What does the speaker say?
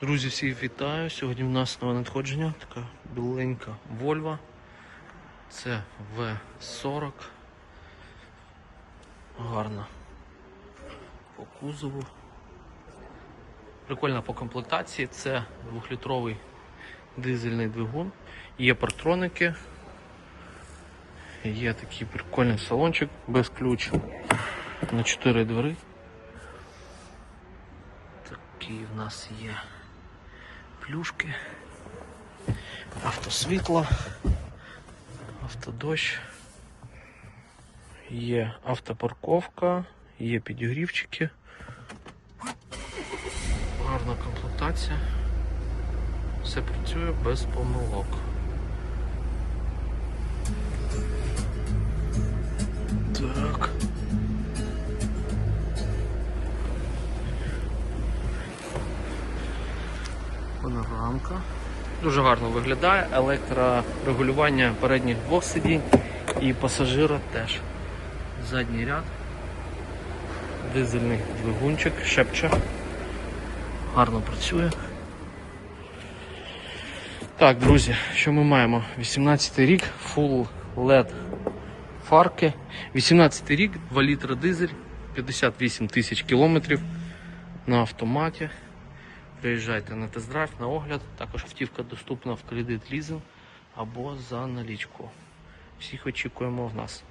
Друзі, всіх вітаю. Сьогодні в нас нове надходження, така біленька Volvo. Це V40. Гарна по кузову. Прикольна по комплектації. Це 2-літровий дизельний двигун. Є партроники. Є такий прикольний салончик без ключ на 4 двери. Такі в нас є плюшки, автосвітло, автодощ, є автопарковка, є підігрівчики, гарна комплектація, все працює без помилок. Так. Панорамка. Дуже гарно виглядає. Електрорегулювання передніх двох сидінь і пасажира теж. Задній ряд. Дизельний двигунчик, шепче. Гарно працює. Так, друзі, що ми маємо? 18 й рік, Full LED фарки. 18 й рік, 2 літра дизель, 58 тисяч кілометрів на автоматі. Приїжджайте на тест-драйв, на огляд. Також автівка доступна в кредит лізинг або за налічку. Всіх очікуємо в нас.